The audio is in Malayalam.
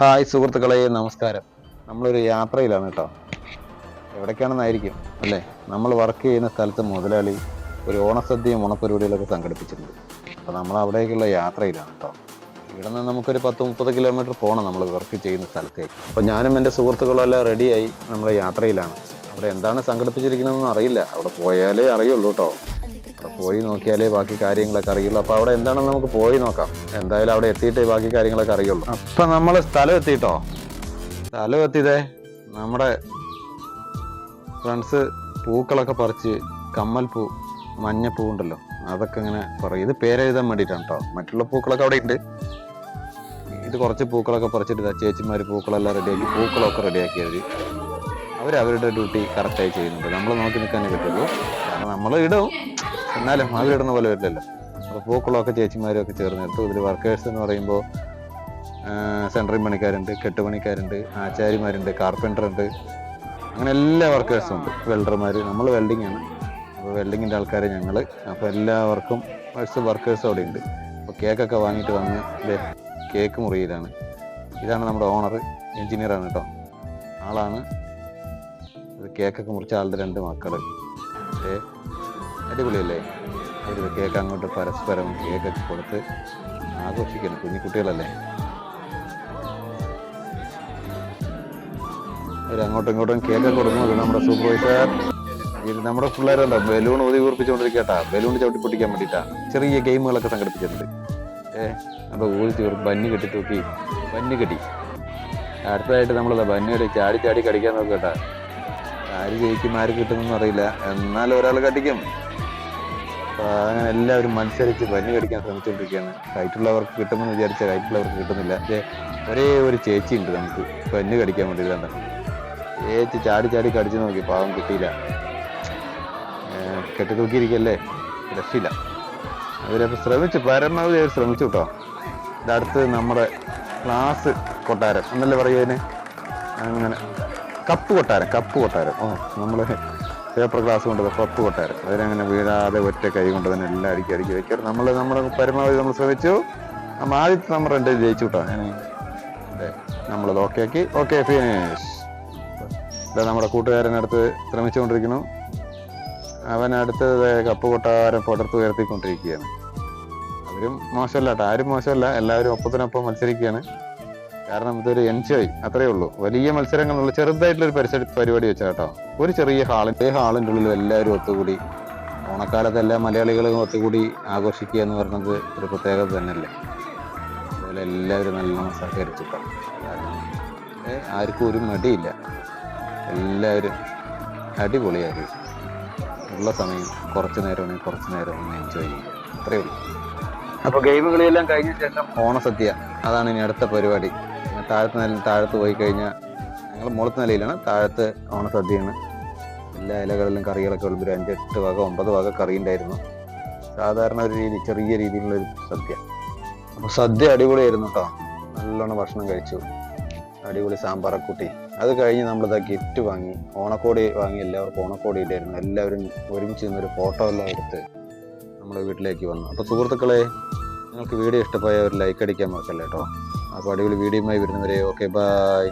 ഹായ് സുഹൃത്തുക്കളെ നമസ്കാരം. നമ്മളൊരു യാത്രയിലാണ് കേട്ടോ. എവിടേക്കാണെന്നായിരിക്കും അല്ലേ? നമ്മൾ വർക്ക് ചെയ്യുന്ന സ്ഥലത്ത് മുതലാളി ഒരു ഓണസദ്യയും ഓണപ്പരിപാടികളൊക്കെ സംഘടിപ്പിച്ചിട്ടുണ്ട്. അപ്പോൾ നമ്മൾ അവിടേക്കുള്ള യാത്രയിലാണ് കേട്ടോ. ഇവിടെ നിന്ന് നമുക്കൊരു പത്ത് മുപ്പത് കിലോമീറ്റർ പോകണം നമ്മൾ വർക്ക് ചെയ്യുന്ന സ്ഥലത്തേക്ക്. അപ്പോൾ ഞാനും എന്റെ സുഹൃത്തുക്കളെല്ലാം റെഡിയായി നമ്മൾ യാത്രയിലാണ്. അവിടെ എന്താണ് സംഘടിപ്പിച്ചിരിക്കുന്നതെന്ന് അറിയില്ല. അവിടെ പോയാലേ അറിയുള്ളൂ കേട്ടോ. അവിടെ പോയി നോക്കിയാലേ ബാക്കി കാര്യങ്ങളൊക്കെ അറിയുള്ളൂ. അപ്പോൾ അവിടെ എന്താണെന്ന് നമുക്ക് പോയി നോക്കാം. എന്തായാലും അവിടെ എത്തിയിട്ടേ ബാക്കി കാര്യങ്ങളൊക്കെ അറിയുള്ളൂ. അപ്പം നമ്മൾ സ്ഥലം എത്തിയിട്ടോ? സ്ഥലം എത്തിയതേ നമ്മുടെ ഫ്രണ്ട്സ് പൂക്കളൊക്കെ പറിച്ച് കമ്മൽപ്പൂ മഞ്ഞപ്പൂ ഉണ്ടല്ലോ അതൊക്കെ ഇങ്ങനെ പറയും ഇത് പേരെഴുതാൻ വേണ്ടിയിട്ടാണ് കേട്ടോ. മറ്റുള്ള പൂക്കളൊക്കെ അവിടെ ഉണ്ട്. ഇത് കുറച്ച് പൂക്കളൊക്കെ പറിച്ചിട്ട് ചേച്ചിമാർ പൂക്കളെല്ലാം റെഡിയാക്കി പൂക്കളൊക്കെ റെഡിയാക്കി അവർ അവർ അവരുടെ ഡ്യൂട്ടി കറക്റ്റായി ചെയ്യുന്നുണ്ട്. നമ്മൾ നോക്കി നിൽക്കാനേ പറ്റുള്ളൂ. കാരണം നമ്മൾ ഇടും. എന്നാലും അവരിടുന്ന പോലെ വരില്ലല്ലോ. അപ്പോൾ ചേച്ചിമാരും ഒക്കെ ചേർന്നെടുത്തു ഇതിൽ വർക്കേഴ്സ് എന്ന് പറയുമ്പോൾ സെൻട്രിങ് പണിക്കാരുണ്ട് കെട്ടുപണിക്കാരുണ്ട് ആചാര്യമാരുണ്ട് ഉണ്ട്. അങ്ങനെ എല്ലാ വർക്കേഴ്സും ഉണ്ട്. വെൽഡർമാർ നമ്മൾ വെൽഡിംഗ് ആണ്. അപ്പോൾ വെൽഡിങ്ങിന്റെ ആൾക്കാരെ ഞങ്ങൾ അപ്പോൾ എല്ലാവർക്കും വർക്കേഴ്സും അവിടെ ഉണ്ട്. അപ്പോൾ കേക്കൊക്കെ വാങ്ങിയിട്ട് വന്ന് കേക്ക് മുറിയിലാണ്. ഇതാണ് നമ്മുടെ ഓണർ എഞ്ചിനീയറാണ് കേട്ടോ ആളാണ്. കേക്കൊക്കെ മുറിച്ച ആളുടെ രണ്ട് മക്കൾ. ഏ അടിപൊളിയല്ലേ? അവർ കേക്ക് അങ്ങോട്ട് പരസ്പരം കേക്കൊക്കെ കൊടുത്ത് ആഘോഷിക്കണം കുഞ്ഞു കുട്ടികളല്ലേ? അവർ അങ്ങോട്ടും ഇങ്ങോട്ടും കേക്കൊക്കെ കൊടുക്കുന്നത് നമ്മുടെ സൂപ്പർവൈസർ ഇത് നമ്മുടെ പിള്ളേരുണ്ടോ ബലൂൺ ഊതി ഊർപ്പിച്ചുകൊണ്ടിരിക്കട്ടാ ബലൂൺ ചവിട്ടി പൊട്ടിക്കാൻ വേണ്ടിയിട്ടാ. ചെറിയ ഗെയിമുകളൊക്കെ സംഘടിപ്പിച്ചിട്ടുണ്ട്. ഏ അപ്പോൾ ഊതി ഒരു ബന്നി കെട്ടി തൂക്കി ബന്നി കെട്ടി. അടുത്തതായിട്ട് നമ്മളത് ബന്നി കെട്ടി ചാടി ചാടി കടിക്കാൻ നോക്കട്ടാ ആര് ജയിക്കും ആര് കിട്ടുമെന്നൊന്നും അറിയില്ല. എന്നാലും ഒരാൾ കടിക്കും. അങ്ങനെ എല്ലാവരും മത്സരിച്ച് പനി കടിക്കാൻ ശ്രമിച്ചുകൊണ്ടിരിക്കുകയാണ് ഹൈറ്റുള്ളവർക്ക് കിട്ടുമെന്ന് വിചാരിച്ച ഹൈറ്റുള്ളവർക്ക് കിട്ടുന്നില്ല. പക്ഷേ ഒരേ ഒരു ചേച്ചി ഉണ്ട് നമുക്ക്. ബന്നി കടിക്കാൻ വേണ്ടി കണ്ട ചേച്ചി ചാടി ചാടി കടിച്ചു നോക്കി. പാവം കിട്ടിയില്ല. കെട്ടി തൂക്കിയിരിക്കല്ലേ രക്ഷയില്ല. അവരപ്പോൾ ശ്രമിച്ചു. പരമാവധി അവർ ശ്രമിച്ചു കേട്ടോ. ഇതടുത്ത് നമ്മുടെ ക്ലാസ് കൊട്ടാരം. എന്നല്ലേ പറയുന്നതിന് അങ്ങനെ. കപ്പ് കൊട്ടാരം കപ്പ് കൊട്ടാരം. ഓ നമ്മൾ പേപ്പർ ഗ്ലാസ് കൊണ്ട് പപ്പ് കൊട്ടാരം. അതിനങ്ങനെ വീഴാതെ ഒറ്റ കൈ കൊണ്ട് തന്നെ എല്ലാം അടുക്കി അടുക്കി വെക്കാറ് നമ്മൾ നമ്മൾ പരമാവധി നമ്മൾ ശ്രമിച്ചു. നമ്മൾ ആദ്യത്തെ നമ്മൾ രണ്ട് ജയിച്ചു കേട്ടോ അതെ നമ്മളത് ഓക്കെ ആക്കി ഓക്കെ ഫിനിഷ് ഇതാ നമ്മുടെ കൂട്ടുകാരനടുത്ത് ശ്രമിച്ചുകൊണ്ടിരിക്കുന്നു. ദേ കപ്പ് കൊട്ടാരം പുറത്ത് ഉയർത്തിക്കൊണ്ടിരിക്കുകയാണ്. അവരും മോശമല്ല കേട്ടോ ആരും മോശമല്ല. എല്ലാവരും ഒപ്പത്തിനൊപ്പം മത്സരിക്കുകയാണ്. കാരണം ഇതൊരു എൻജോയ് അത്രേ ഉള്ളൂ. വലിയ മത്സരങ്ങളുള്ള ചെറുതായിട്ടുള്ള ഒരു പരിസര പരിപാടി വെച്ചാൽ കേട്ടോ. ഒരു ചെറിയ ഹാളിന്റെ ഹാളിന്റെ ഉള്ളിൽ എല്ലാവരും ഒത്തുകൂടി ഓണക്കാലത്ത് എല്ലാ മലയാളികളും ഒത്തുകൂടി ആഘോഷിക്കുക എന്ന് പറയുന്നത് ഒരു പ്രത്യേകത തന്നെയല്ലേ? അതുപോലെ എല്ലാവരും നല്ലോണം സഹകരിച്ചിട്ടാണ് ആർക്കും ഒരു മടിയില്ല. എല്ലാവരും അടിപൊളിയാക്കി ഉള്ള സമയം കുറച്ച് നേരം കുറച്ച് നേരം ഒന്ന് എൻജോയ് ചെയ്യുക. അത്രയേ ഉള്ളൂ. അപ്പോൾ ഗെയിം കളിയെല്ലാം കഴിഞ്ഞ ശേഷം ഓണസദ്യ അതാണ് ഇനി അടുത്ത പരിപാടി. താഴത്തെ നില താഴത്ത് പോയി കഴിഞ്ഞാൽ ഞങ്ങൾ മുളത്ത് നിലയിലാണ്. താഴത്ത് ഓണസദ്യയാണ് എല്ലാ ഇലകളിലും കറികളൊക്കെ ഉള്ളൊരു അഞ്ചെട്ട് വക ഒമ്പത് വക കറി ഉണ്ടായിരുന്നു. സാധാരണ ഒരു രീതി ചെറിയ രീതിയിലുള്ളൊരു സദ്യ. അപ്പോൾ സദ്യ അടിപൊളിയായിരുന്നു കേട്ടോ നല്ലോണം ഭക്ഷണം കഴിച്ചു. അടിപൊളി സാമ്പാറക്കൂട്ടി. അത് കഴിഞ്ഞ് നമ്മളിതാ ഗിഫ്റ്റ് വാങ്ങി. ഓണക്കോടി വാങ്ങി എല്ലാവർക്കും ഓണക്കോടി ഇട്ടായിരുന്നു എല്ലാവരും ഒരുമിച്ച് നിന്നൊരു ഫോട്ടോ എല്ലാം എടുത്ത് നമ്മുടെ വീട്ടിലേക്ക് വന്നു. അപ്പോൾ സുഹൃത്തുക്കളെ നിങ്ങൾക്ക് വീഡിയോ ഇഷ്ടമായ ഒരു ലൈക്ക് അടിക്കാൻ മറക്കല്ലേ കേട്ടോ അപ്പോൾ അടിപൊളി വീഡിയോയുമായി വരുന്നവരെ ഓക്കെ ബൈ